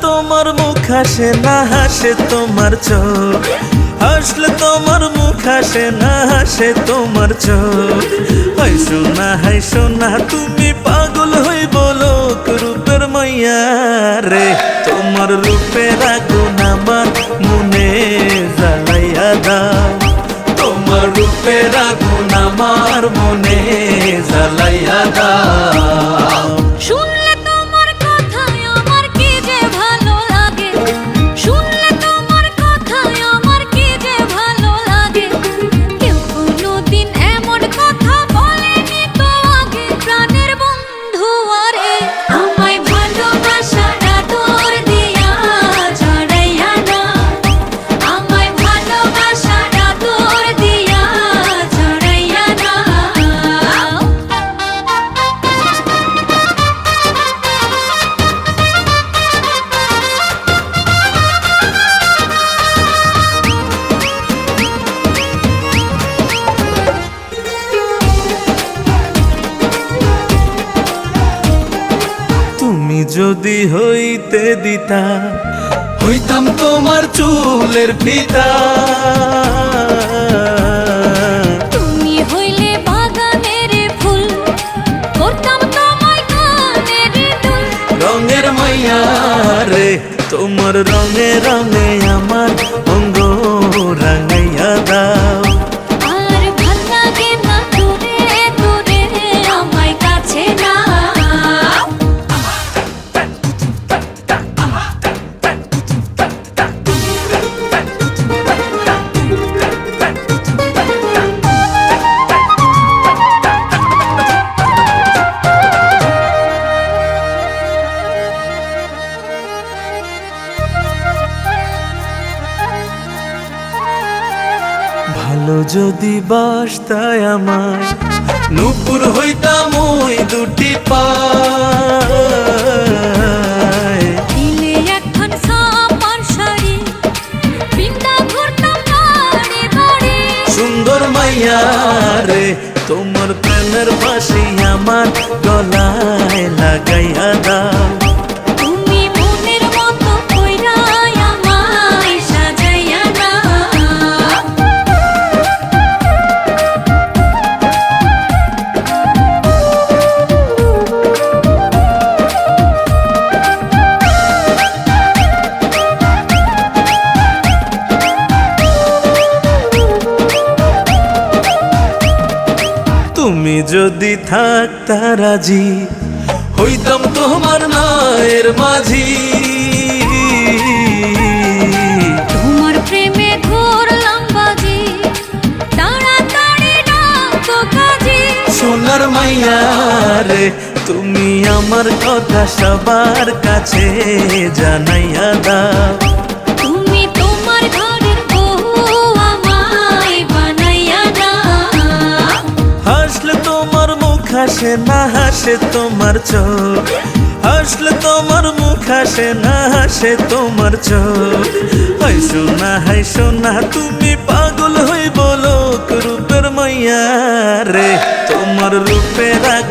তোমার মুখ হাসে না হাসে তোমার চোখ। হাসলে তোমার মুখ হাসে না হাসে তোমার চোখ। হাইসো না হাইসো না তুমি পাগল হই বলো রূপের মাইয়া রে। তোমার রূপের আগুন আমার মনে জ্বালাইয়া দাও। তোমার রূপের আগুন আমার মনে যদি হইতে দিতা। হইতাম তোমার চুলের পিতা। তুমি হইলে বাগানের ফুল করতাম তোমায় কানের রঙের মাইয়া রে তোমার রঙে রঙে আমার যদি বাসতায় আমার নুপুর হইতাম ওই দুটি সুন্দর মাইয়া রে তোমার প্রেমের বাসি আমার গলায় লাগাইয়া দাও। যদি থাকতা রাজি হইতাম তোমার মায়ের মাঝি। তোমার প্রেমে ঘুরলাম বাজি তাড়াতাড়ি ডাকো কাজী। সোনার মাইয়া রে তুমি আমার কথা সবার কাছে জানাইয়া দাও। হাসে না হাসে তোমার চোখ। হাসলে তোমার মুখ হাসে না হাসে তোমার চোখ। হাইসো না হাইসো না তুমি পাগল হই বলো, রূপের মাইয়া রে। তোমার রূপের